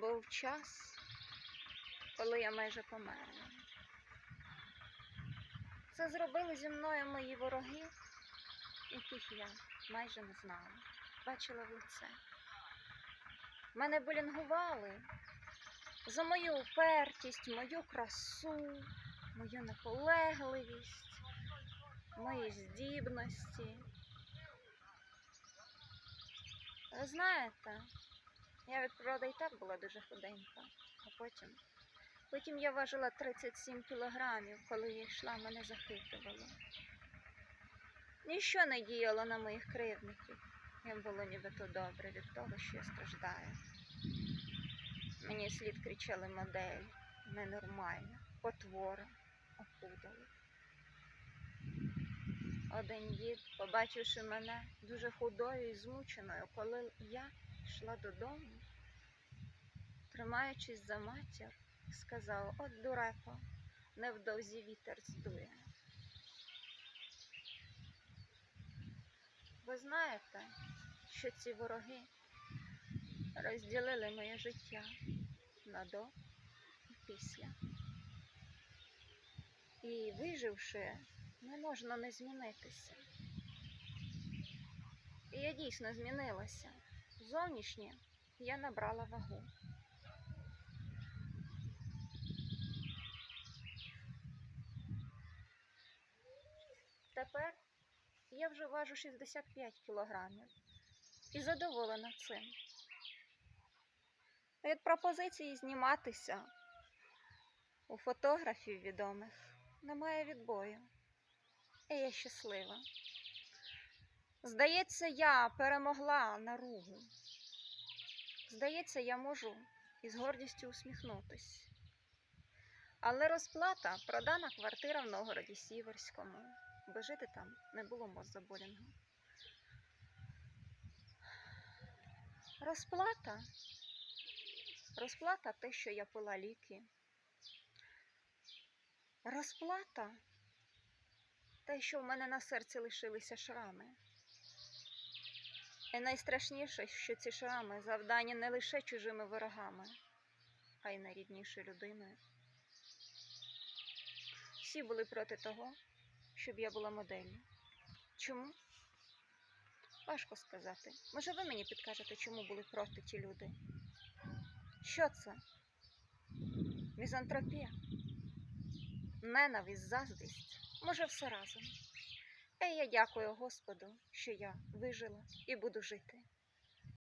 був час, коли я майже померла. Це зробили зі мною мої вороги, яких я майже не знала, бачила в лице. Мене булінгували за мою упертість, мою красу, мою наполегливість, мої здібності. Ви знаєте, я від природи і так була дуже худенька, а потім. Потім я важила 37 кілограмів, коли я йшла, мене захитувало. Ніщо не діяло на моїх кривдників. Їм було нібито добре від того, що я страждаю. Мені слід кричали модель, ненормальна, потвора, опудали. Один дід, побачивши мене дуже худою і змученою, коли я йшла додому, тримаючись за матір, сказав, от дурепо, невдовзі вітер здує. Ви знаєте, що ці вороги розділили моє життя на до і після. І виживши, не можна не змінитися. І я дійсно змінилася. Зовнішнє я набрала вагу. Тепер я вже важу 65 кілограмів і задоволена цим. Від пропозиції зніматися у фотографів відомих немає відбою. І я щаслива. Здається, я перемогла наругу. Здається, я можу із гордістю усміхнутись. Але розплата продана квартира в Новгороді Сіверському, бо жити там не було моззаболінгу. Розплата. Розплата те, що я пила ліки. Розплата те, що в мене на серці лишилися шрами. Найстрашніше, що ці шрами завдані не лише чужими ворогами, а й найріднішою людиною. Всі були проти того, щоб я була моделлю. Чому? Важко сказати. Може, ви мені підкажете, чому були проти ті люди? Що це? Мізантропія? Ненависть, заздрість? Може, все разом. І я дякую Господу, що я вижила і буду жити.